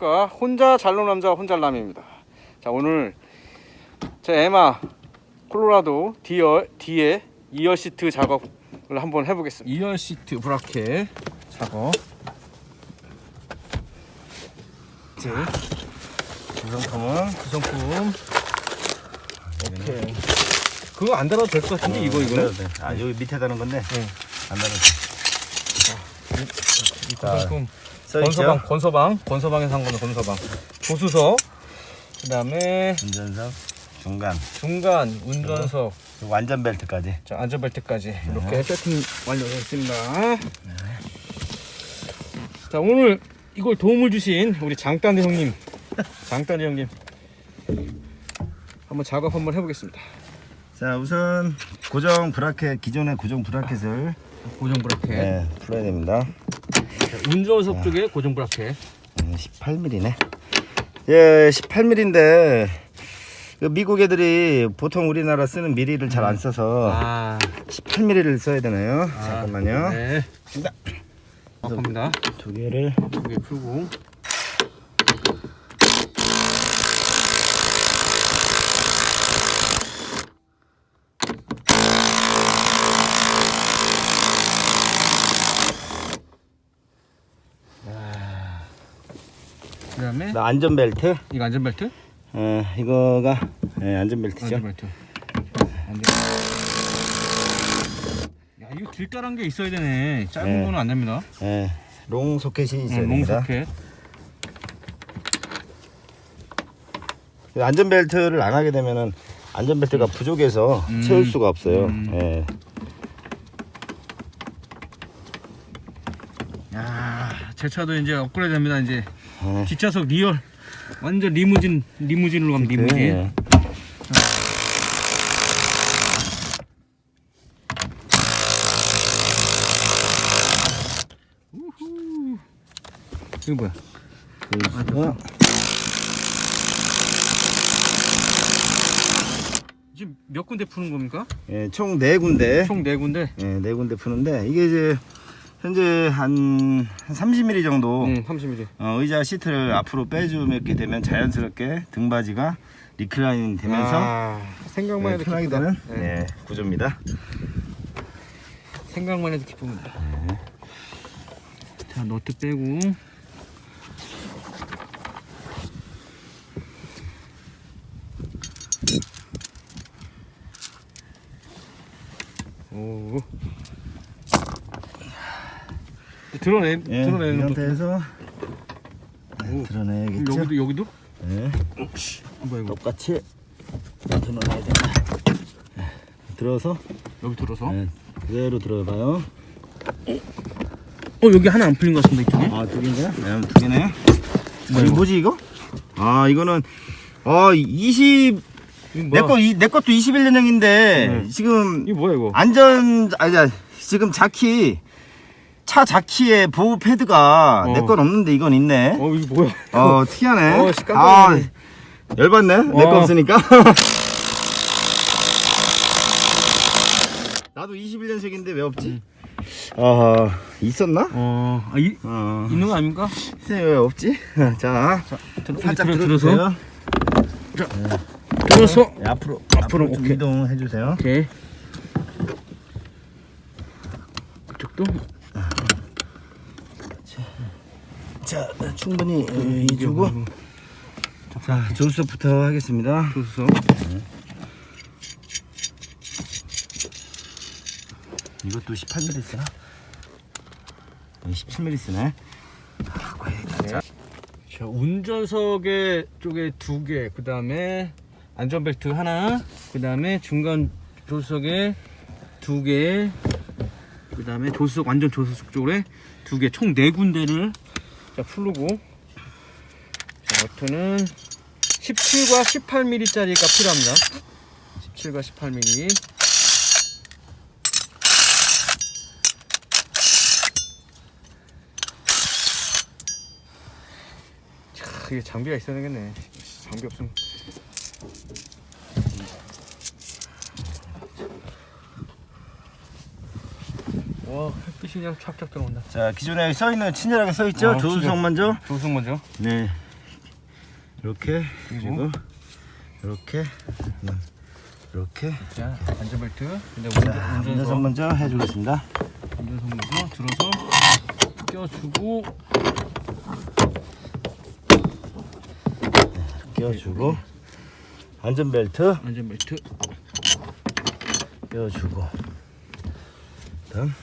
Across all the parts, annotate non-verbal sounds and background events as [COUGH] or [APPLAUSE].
안녕하십니까 혼자 잘노 남자 혼잘남입니다. 자 오늘 제 에마 콜로라도 디어 D의 이어 시트 작업을 한번 해보겠습니다. 이어 시트 브라켓 작업. 네. 구성품은 구성품. 오케이. 그거 안 달아도 될 것 같은데 이거 이거는 네, 네. 아 여기 밑에 다는 건데? 응. 안 다는 이 구성품 건서방 건서방 건서방에서 산 거는 건서방. 조수석 그 다음에 운전석 중간. 중간 운전석. 그리고 완전 벨트까지. 자 안전벨트까지 이렇게 세팅 완료됐습니다. 자 오늘 이걸 도움을 주신 우리 장단대 형님 [LAUGHS] 장단대 형님 한번 작업 한번 해보겠습니다. 자 우선 고정 브라켓 기존의 고정 브라켓을 고정 브라켓. 네, 풀어야 됩니다. 자, 운전석 쪽에 고정 브라켓. 18mm네 예 18mm인데 미국 애들이 보통 우리나라 쓰는 미리를 잘 안 써서 아. 18mm를 써야 되나요? 잠깐만요. 네. 합니다. 두 개를 두개 풀고 그 다음에 나 안전벨트 이거 안전벨트? 어, 이거가 예, 안전벨트죠 안전벨트 안전 야 이거 길다란 게 있어야 되네 짧은 네. 거는 안 됩니다 예, 롱 소켓이 있어야 응, 됩니다 롱소켓 그 안전벨트를 안 하게 되면은 안전벨트가 부족해서 음. 채울 수가 없어요. 음. 예. 야, 제 차도 이제 업그레이드 됩니다. 이제 예. 뒷좌석 리얼 완전 리무진 리무진으로 가면 리무진. 예. 이거 뭐야? 그래서 지금 몇 군데 푸는 겁니까? 예, 총 네 군데, 총 네 군데. 예, 네 군데 푸는데 이게 이제 현재 한, 한 30mm 정도 응, 30mm. 어, 의자 시트를 앞으로 빼주게 되면 자연스럽게 등받이가 리클라인 되면서 아, 생각만 예, 해도 편하게 기쁘다. 되는 네. 예, 구조입니다. 생각만 해도 기쁩니다. 자, 너트 빼고. 오. 드러내, 예, 이 드러내는 것도. 상태에서 네, 오. 드러내야겠죠. 여기도, 여기도? 예. 뭐야, 이거? 똑같이 드러내야 됩니다. 네, 들어서 여기 들어서? 네, 그대로 들어봐요. 어, 여기 하나 안 풀린 것 같습니다, 이쪽에. 아, 두 개인가요? 네, 두 개네. 아, 뭐야, 이거? 뭐지 이거? 아, 이거는 아, 20 이거 내 뭐야? 거내 것도 21년형인데 네. 지금 이거 뭐야, 이거? 안전 아니 아니, 지금 자키 차 자키에 보호 패드가 어. 내 건 없는데 이건 있네. 어, 이거 뭐야? 어, 특이하네. 어, 씨, 깜짝 아. 열받네. 내거 와. 없으니까. [LAUGHS] 나도 21년생인데 왜 없지? 아, 있었나? 어, 아, 이, 어, 있는 거 아닙니까? 왜 없지? [LAUGHS] 자, 들어, 살짝 들어, 들어주세요. 들어서. 들어서. 네, 앞으로, 앞으로, 앞으로 좀 오케이. 이동해 주세요. 오케이. 그쪽도. 자, 충분히 에, 이주고. 자, 조수부터 하겠습니다. 조수석. 이것도 18mm 쓰나? 17mm 쓰네. 아, 자, 운전석에 쪽에 두 개, 그 다음에 안전벨트 하나, 그 다음에 중간 조수석에 두 개, 그 다음에 조수석, 완전 조수석 쪽에 두 개, 총 네 군데를 자, 풀르고, 자, 너트는 17과 18mm짜리가 필요합니다. 17과 18mm. 자, 이게 장비가 있어야 되겠네. 장비 없으면. 와, 햇빛이 그냥 촥촥 들어온다. 자, 기존에 써 있는 친절하게 써 있죠? 아, 조수석 친절. 먼저. 조수 먼저. 네. 이렇게 그리고 이렇게 이렇게 자, 안전벨트. 근데 자, 운전, 운전석 운전석, 먼저 해주겠습니다. 운전석 먼저 들어서 껴주고, 끼워주고 안전벨트 안전벨트. 끼워주고 다음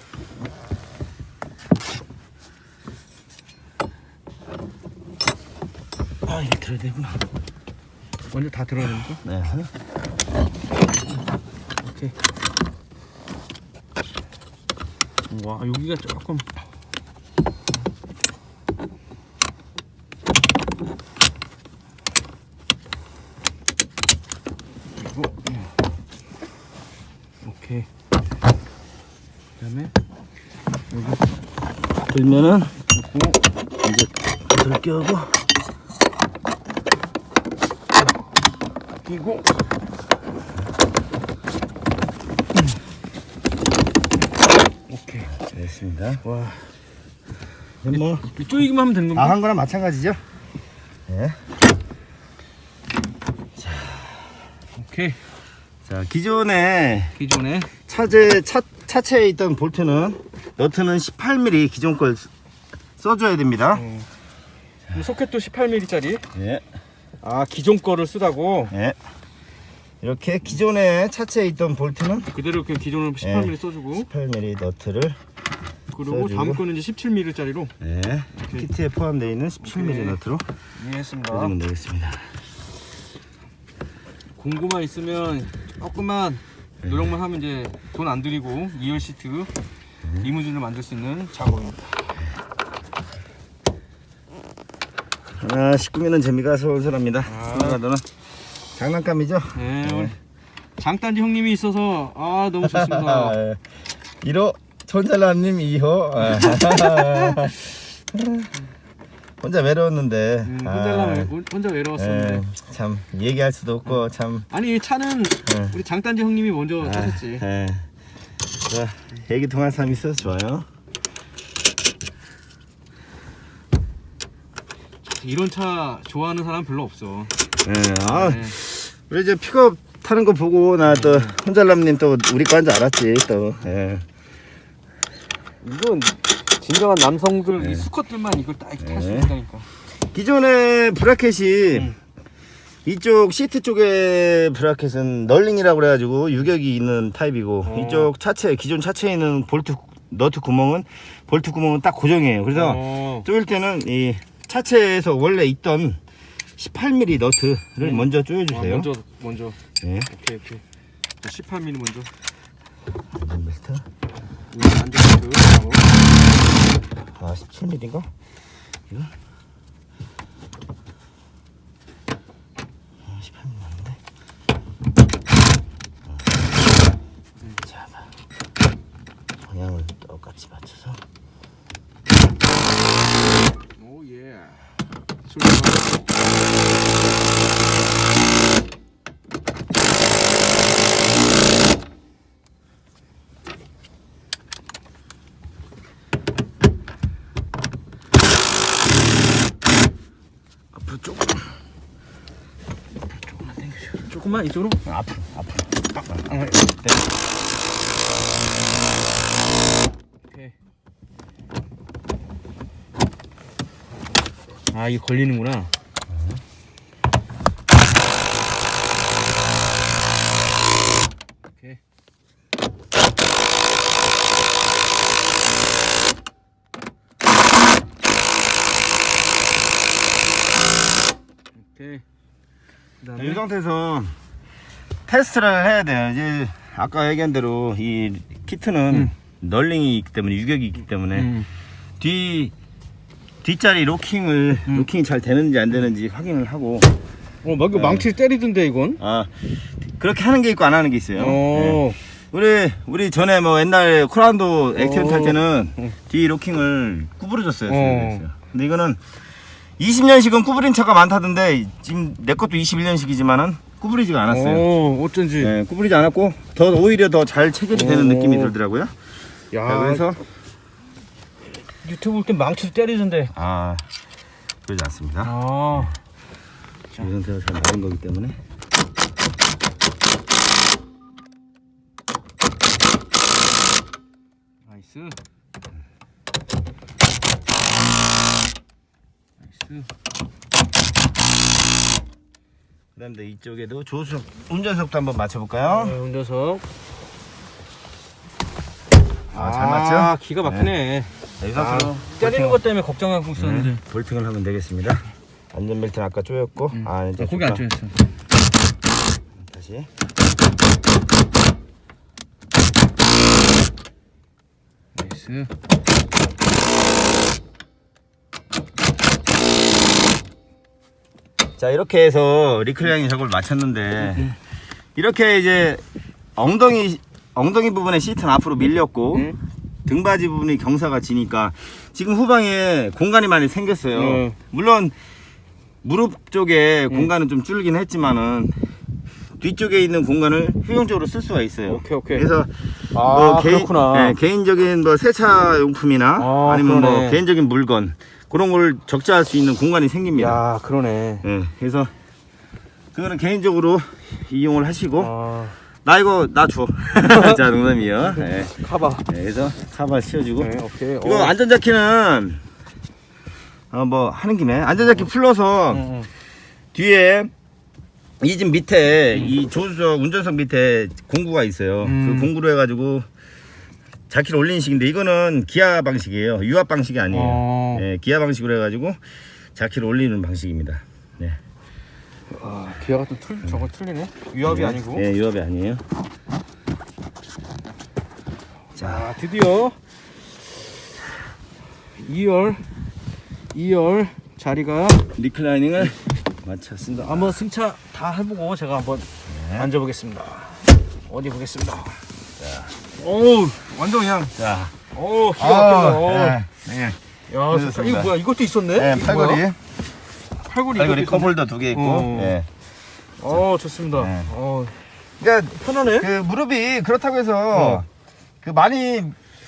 아 이거 들어야 되구나. 먼저 다 들어야 되니까. 네. 오케이. 와, 여기가 조금. 그리고, 음. 오케이. 그 다음에, 들면은 그리고, 이제 들어 끼우고 끼고, 오케이. 됐습니다. 와. 뭐 쪼이기만 하면 되는? 아, 한 거랑 마찬가지죠? 네. 오케이. 자, 기존에 기존에 차제 차 차체에 있던 볼트는 너트는 18mm 기존 걸 쓰- 써줘야 됩니다. 어. 이 소켓도 18mm짜리. 예, 아 기존 거를 쓰다고. 예. 이렇게 기존에 차체에 있던 볼트는 그대로 그냥 기존을 18mm 써주고 18mm 너트를 그리고 써주고. 다음 거는 이제 17mm짜리로 예, 키트에 포함되어 있는 17mm 오케이. 너트로 이해했습니다. 써주면 되겠습니다. 공구만 있으면 조금만 노력만 하면 이제 돈 안 들이고 2열 시트 리무진을 만들 수 있는 작업입니다. 하나씩 꾸미는 재미가 솔솔합니다. 아. 장난감이죠? 네, 오늘 장단지 형님이 있어서 아 너무 좋습니다. [LAUGHS] 아, 1호 손잘남님 2호 혼자 외로웠는데 음, 아, 혼자 가면 혼자 외로웠었는데 예, 참 얘기할 수도 없고 참 아니 이 차는 예. 우리 장단지 형님이 먼저 사셨지. 예. 자, 얘기 통한 사람이 있어서 좋아요 이런 차 좋아하는 사람 별로 없어. 예, 아, 네. 우리 이제 픽업 타는 거 보고 나 또 혼잘남님 또 우리 과인 줄 알았지 또 예. 이건 진정한 남성들 네. 이 수컷들만 이걸 딱 탈 수 네. 있다니까. 기존의 브라켓이 음. 이쪽 시트 쪽에 브라켓은 널링이라고 그래가지고 유격이 있는 타입이고 어. 이쪽 차체 기존 차체에 있는 볼트 너트 구멍은 볼트 구멍은 딱 고정이에요. 그래서 어. 조일 때는 이 차체에서 원래 있던 18mm 너트를 음. 먼저 아, 조여주세요. 먼저 먼저 네. 오케이 오케이. 18mm 먼저. 우리 안전벨트. 아 17mm인가? 이거? 아, 18mm 맞는데? 자, 봐. 방향을 똑같이 맞춰서 오 예. 소리가. 앞으로 조금 조금만 당겨줘. 조금만 이쪽으로. 앞으로 앞으로. 아, 네. 네. 오케이. 아 이게 걸리는구나. 이 상태에서 테스트를 해야 돼요. 이제 아까 얘기한 대로 이 키트는 음. 널링이 있기 때문에 유격이 있기 때문에 음. 뒤 뒷자리 로킹을 음. 로킹이 잘 되는지 안 되는지 확인을 하고 어, 막 이거 네. 망치 때리던데 이건. 아 그렇게 하는 게 있고 안 하는 게 있어요. 네. 어. 우리 우리 전에 뭐 옛날 코란도 액티브 어. 탈 때는 어. 뒤 로킹을 구부러졌어요. 어. 근데 이거는 20년씩은 구부린 차가 많다던데 지금 내 것도 21년씩이지만은 구부리지가 않았어요. 어, 어쩐지. 네, 구부리지 않았고 더 오히려 더 잘 체결이 되는 오. 느낌이 들더라고요. 야, 자, 그래서 유튜브 볼 때 망치로 때리던데. 아 그러지 않습니다. 아. 자. 이 상태가 잘 나온 거기 때문에 나이스. 나이스. 그다음에 이쪽에도 조수석 운전석도 한번 맞춰볼까요? 네, 운전석. 아, 잘 맞죠? 기가 막히네. 자, 이 아, 때리는 것 때문에 걱정하고 있었는데. 네, 볼팅을 하면 되겠습니다. 안전벨트는 아까 조였고, 음. 아 이제 고기 안 조금 쪼였어. 다시. 나이스. 자 이렇게 해서 리클라이닝 작업을 마쳤는데 이렇게 이제 엉덩이 엉덩이 부분에 시트는 앞으로 밀렸고 음. 등받이 부분이 경사가 지니까 지금 후방에 공간이 많이 생겼어요. 음. 물론 무릎 쪽에 공간은 좀 줄긴 했지만은 뒤쪽에 있는 공간을 효용적으로 쓸 수가 있어요. 오케이, 오케이. 그래서 아, 뭐 개인. 네, 개인적인 뭐 세차 용품이나 아, 아, 니면 뭐 그러네. 개인적인 물건 그런 걸 적재할 수 있는 공간이 생깁니다. 야, 그러네. 예, 그래서 그거는 개인적으로 이용을 하시고 아, 나 이거 나 줘. [LAUGHS] 자 농담이요. 예, 카바. 예, 그래서 카바 씌워주고 네, 오케이. 이거 안전자키는 어, 뭐 하는 김에 안전자키 풀러서 응, 응. 뒤에 이 집 밑에 이 조수석 운전석 밑에 공구가 있어요. 음. 그 공구로 해가지고 자키를 올리는 식인데 이거는 기아 방식이에요. 유압 방식이 아니에요. 어. 예, 기아 방식으로 해가지고 자키를 올리는 방식입니다. 네. 아, 기아가 또 틀, 저거 틀리네. 유압이 네. 아니고. 네, 유압이 아니에요. 자, 드디어 2열 2열 자리가 리클라이닝을 마쳤습니다. 한번 승차 다 해보고 제가 한번 앉아보겠습니다. 어디 보겠습니다. 오우 완전 그냥 자, 오 기가 막힌다. 오. 네, 네. 야 그렇습니다. 이거 뭐야? 이것도 있었네? 네, 이거 뭐야? 팔걸이 이것도 있었네? 컵홀더 두개 있고. 어. 예. 어 좋습니다. 네. 어 그러니까 편하네. 그 무릎이 그렇다고 해서 어. 그 많이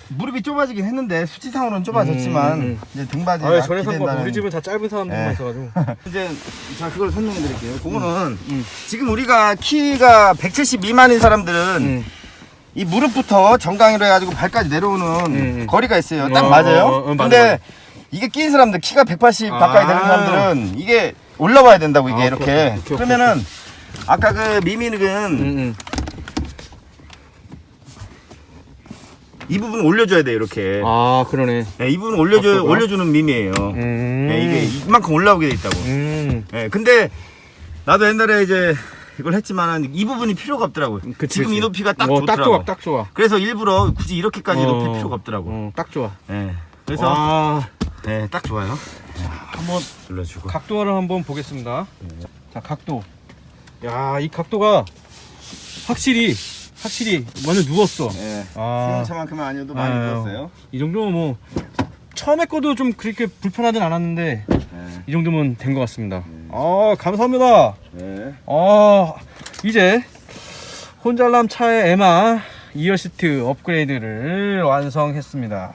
무릎이 좁아지긴 했는데 수치상으로는 좁아졌지만 음, 음. 이제 등받이 아 전에 상관 우리 집은 다 짧은 사람들만 네. 있어가지고. [LAUGHS] 이제 자 그걸 설명해 드릴게요. 그거는 음. 지금 우리가 키가 170 미만인 사람들은 음. 이 무릎부터 정강이로 해가지고 발까지 내려오는 음. 거리가 있어요. 딱 어, 맞아요. 어, 어, 맞아, 근데 맞아. 이게 낀 사람들 키가 180 아. 가까이 되는 사람들은 이게 올라와야 된다고 이게 아, 이렇게. 오케이, 오케이, 오케이, 그러면은 아까 그 미미는 음, 음. 이 부분 올려줘야 돼 이렇게. 아 그러네. 네, 이 부분 올려줘 각도가? 올려주는 밈이에요. 음. 네, 이게 이만큼 올라오게 돼 있다고. 음. 네, 근데 나도 옛날에 이제 이걸 했지만 이 부분이 필요가 없더라고요. 그치, 지금 그치. 이 높이가 딱 어, 좋더라고. 딱 좋아, 딱 좋아. 그래서 일부러 굳이 이렇게까지 어. 높일 필요가 없더라고. 어, 딱 좋아. 네, 그래서 아, 네, 딱 좋아요. 한번 눌러주고. 각도를 한번 보겠습니다. 자, 각도. 야, 이 각도가 확실히 확실히 완전 누웠어. 네. 아, 수영차만큼은 아니어도 많이 아유. 늘었어요. 이 정도면 뭐 처음에 거도 좀 그렇게 불편하진 않았는데 네. 이 정도면 된 것 같습니다. 아, 감사합니다. 네. 아, 이제 혼잘남 차의 에마 2열 시트 업그레이드를 완성했습니다.